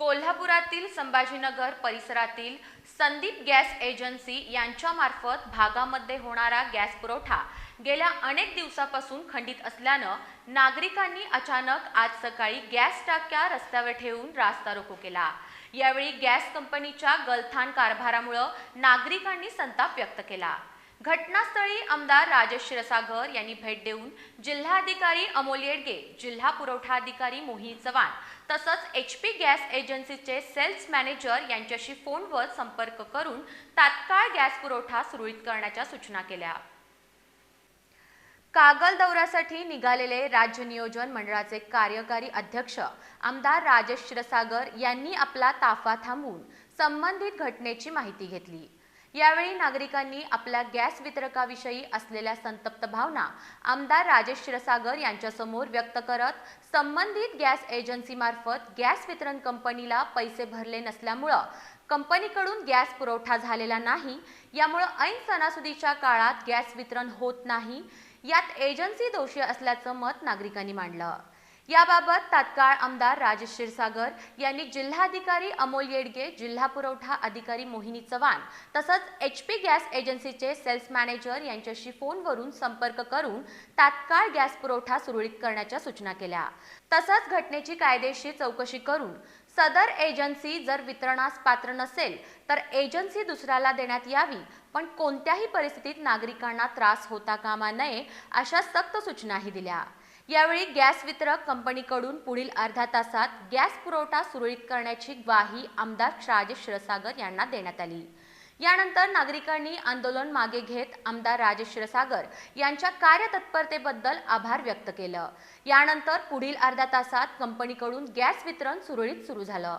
कोल्हापुरातील संभाजीनगर परिसरातील Sandeep gas agency यांच्यामार्फत भागामध्ये होणारा गॅस पुरवठा गेल्या अनेक दिवसापासून खंडित असल्यानं नागरिकांनी अचानक आज सकाळी गॅस टाक्या रस्त्यावर ठेवून रास्ता रोको केला. यावेळी गॅस कंपनीच्या गलथान कारभारामुळं नागरिकांनी संताप व्यक्त केला. घटनास्थळी आमदार राजेश क्षीरसागर यांनी भेट देऊन जिल्हाधिकारी अमोल येडगे जिल्हा पुरवठा अधिकारी मोहिनी चव्हाण तसंच एच पी गॅस एजन्सीचे सेल्स मॅनेजर यांच्याशी फोनवर संपर्क करून तात्काळ गॅस पुरवठा सुरळीत करण्याच्या सूचना केल्या. कागल दौऱ्यासाठी निघालेले राज्य नियोजन मंडळाचे कार्यकारी अध्यक्ष आमदार राजेश क्षीरसागर यांनी आपला ताफा थांबवून संबंधित घटनेची माहिती घेतली. यावेळी नागरिकांनी आपल्या गॅस वितरकाविषयी असलेल्या संतप्त भावना आमदार राजेश क्षीरसागर यांच्यासमोर व्यक्त करत संबंधित गॅस एजन्सीमार्फत गॅस वितरण कंपनीला पैसे भरले नसल्यामुळं कंपनीकडून गॅस पुरवठा झालेला नाही. यामुळं ऐन सणासुदीच्या काळात गॅस वितरण होत नाही. यात एजन्सी दोषी असल्याचं मत नागरिकांनी मांडलं. याबाबत तात्काळ आमदार राजेश क्षीरसागर यांनी जिल्हाधिकारी अमोल येडगे जिल्हा पुरवठा अधिकारी मोहिनी चव्हाण तसंच एच पी गॅस एजन्सीचे सेल्स मॅनेजर यांच्याशी फोनवरून संपर्क करून तात्काळ गॅस पुरवठा सुरळीत करण्याच्या सूचना केल्या. तसंच घटनेची कायदेशीर चौकशी करून सदर एजन्सी जर वितरणास पात्र नसेल तर एजन्सी दुसऱ्याला देण्यात यावी पण कोणत्याही परिस्थितीत नागरिकांना त्रास होता कामा नये अशा सक्त सूचनाही दिल्या. यावेळी गॅस वितरक कंपनीकडून पुढील अर्धा तासात गॅस पुरवठा सुरळीत करण्याची ग्वाही आमदार राजेश क्षीरसागर यांना देण्यात आली. यानंतर नागरिकांनी आंदोलन मागे घेत आमदार राजेश क्षीरसागर यांच्या कार्यतत्परतेबद्दल आभार व्यक्त केलं. यानंतर पुढील अर्ध्या तासात कंपनीकडून गॅस वितरण सुरळीत सुरू झालं.